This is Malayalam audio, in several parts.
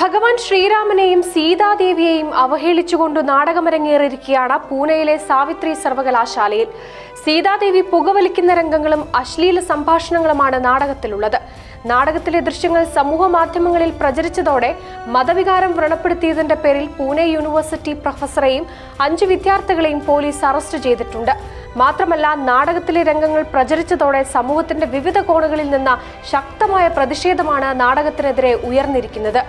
ഭഗവാൻ ശ്രീരാമനെയും സീതാദേവിയെയും അവഹേളിച്ചുകൊണ്ട് നാടകമരങ്ങേറിയിരിക്കുകയാണ് പൂനെയിലെ സാവിത്രി സർവകലാശാലയിൽ. സീതാദേവി പുകവലിക്കുന്ന രംഗങ്ങളും അശ്ലീല സംഭാഷണങ്ങളുമാണ് നാടകത്തിലുള്ളത്. നാടകത്തിലെ ദൃശ്യങ്ങൾ സമൂഹ മാധ്യമങ്ങളിൽ പ്രചരിച്ചതോടെ മതവികാരം വ്രണപ്പെടുത്തിയതിന്റെ പേരിൽ പൂനെ യൂണിവേഴ്സിറ്റി പ്രൊഫസറെയും അഞ്ച് വിദ്യാർത്ഥികളെയും പോലീസ് അറസ്റ്റ് ചെയ്തിട്ടുണ്ട്. മാത്രമല്ല നാടകത്തിലെ രംഗങ്ങൾ പ്രചരിച്ചതോടെ സമൂഹത്തിന്റെ വിവിധ കോണുകളിൽ നിന്ന് ശക്തമായ പ്രതിഷേധമാണ് നാടകത്തിനെതിരെ ഉയർന്നിരിക്കുന്നത്.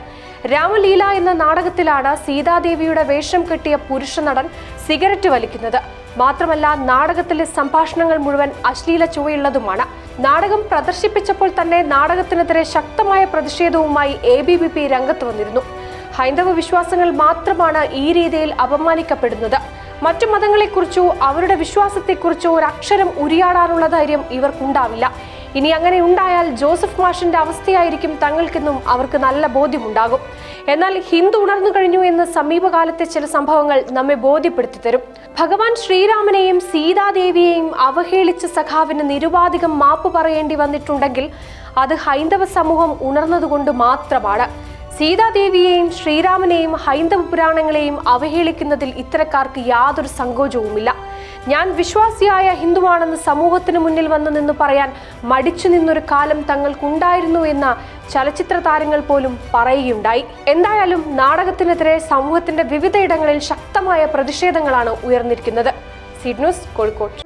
രാമലീല എന്ന നാടകത്തിലാണ് സീതാദേവിയുടെ വേഷം കെട്ടിയ പുരുഷ നടൻ സിഗരറ്റ് വലിക്കുന്നത്. മാത്രമല്ല നാടകത്തിലെ സംഭാഷണങ്ങൾ മുഴുവൻ അശ്ലീല ചുവയുള്ളതുമാണ്. നാടകം പ്രദർശിപ്പിച്ചപ്പോൾ തന്നെ നാടകത്തിനെതിരെ ശക്തമായ പ്രതിഷേധവുമായി എ ബി വി പി രംഗത്ത് വന്നിരുന്നു. ഹൈന്ദവ വിശ്വാസങ്ങൾ മാത്രമാണ് ഈ രീതിയിൽ അപമാനിക്കപ്പെടുന്നത്. മറ്റു മതങ്ങളെക്കുറിച്ചോ അവരുടെ വിശ്വാസത്തെക്കുറിച്ചോ ഒരു അക്ഷരം ഉരിയാടാനുള്ള ധൈര്യം ഇവർക്കുണ്ടാവില്ല. ഇനി അങ്ങനെ ഉണ്ടായാൽ ജോസഫ് മാഷിന്റെ അവസ്ഥയായിരിക്കും തങ്ങൾക്കെന്നും അവർക്ക് നല്ല ബോധ്യമുണ്ടാകും. എന്നാൽ ഹിന്ദു ഉണർന്നു കഴിഞ്ഞു എന്ന് സമീപകാലത്തെ ചില സംഭവങ്ങൾ നമ്മെ ബോധ്യപ്പെടുത്തി തരും. ഭഗവാൻ ശ്രീരാമനെയും സീതാദേവിയെയും അവഹേളിച്ച സഖാവിന് നിരുപാധികം മാപ്പ് പറയേണ്ടി വന്നിട്ടുണ്ടെങ്കിൽ അത് ഹൈന്ദവ സമൂഹം ഉണർന്നതുകൊണ്ട് മാത്രമാണ്. സീതാദേവിയെയും ശ്രീരാമനെയും ഹൈന്ദവ പുരാണങ്ങളെയും അവഹേളിക്കുന്നതിൽ ഇത്തരക്കാർക്ക് യാതൊരു സങ്കോചവുമില്ല. ഞാൻ വിശ്വാസിയായ ഹിന്ദുവാണെന്ന് സമൂഹത്തിന് മുന്നിൽ വന്നു നിന്ന് പറയാൻ മടിച്ചു നിന്നൊരു കാലം തങ്ങൾക്കുണ്ടായിരുന്നു എന്ന ചലച്ചിത്ര താരങ്ങൾ പോലും പറയുകയുണ്ടായി. എന്തായാലും നാടകത്തിനെതിരെ സമൂഹത്തിന്റെ വിവിധയിടങ്ങളിൽ ശക്തമായ പ്രതിഷേധങ്ങളാണ് ഉയർന്നിരിക്കുന്നത്. സിഡ്നൂസ് കോഴിക്കോട്.